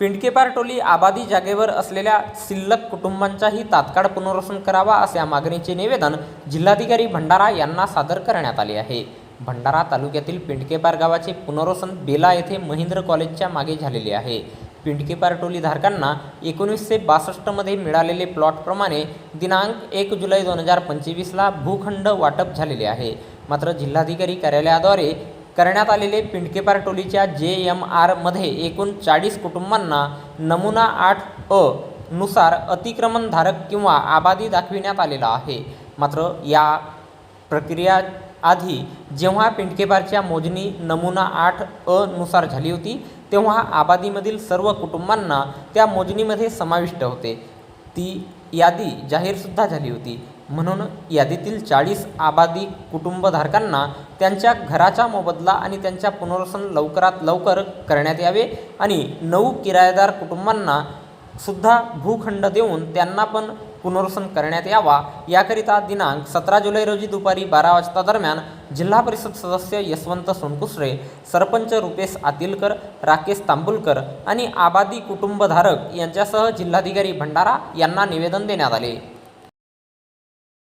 पिंडकेपार टोली आबादी जागेवर असलेल्या शिल्लक कुटुंबांचाही तात्काळ पुनर्वसन करावा अशा मागणीचे निवेदन जिल्हाधिकारी भंडारा यांना सादर करण्यात आले आहे. भंडारा तालुक्यातील पिंडकेपार गावाचे पुनर्वसन बेला येथे महेंद्र कॉलेजच्या मागे झालेले आहे. पिंडकेपार टोली धारकांना एकोणीसशे बासष्टमध्ये मिळालेले प्लॉटप्रमाणे दिनांक एक जुलै दोन हजार पंचवीसला भूखंड वाटप झालेले आहे. मात्र जिल्हाधिकारी कार्यालयाद्वारे करण्यात आलेले पिंडकेपार टोलीच्या जे एम आरमध्ये एकूण चाळीस कुटुंबांना नमुना आठ अ नुसार अतिक्रमणधारक किंवा आबादी दाखविण्यात आलेला आहे. मात्र या प्रक्रिया आधी जेव्हा पिंडकेपारच्या मोजणी नमुना आठ अ नुसार झाली होती तेव्हा आबादीमधील सर्व कुटुंबांना त्या मोजणीमध्ये समाविष्ट होते. ती यादी जाहीरसुद्धा झाली होती. म्हणून यादीतील चाळीस आबादी कुटुंबधारकांना त्यांच्या घराचा मोबदला आणि त्यांच्या पुनर्वसन लवकरात लवकर करण्यात यावे आणि नऊ किरायेदार कुटुंबांना सुद्धा भूखंड देऊन त्यांना पण पुनर्वसन करण्यात यावा. याकरिता दिनांक सतरा जुलै रोजी दुपारी बारा वाजता दरम्यान जिल्हा परिषद सदस्य यशवंत सोनकुसरे सरपंच रुपेश आतिलकर राकेश तांबुलकर आणि आबादी कुटुंबधारक यांच्यासह जिल्हाधिकारी भंडारा यांना निवेदन देण्यात आले.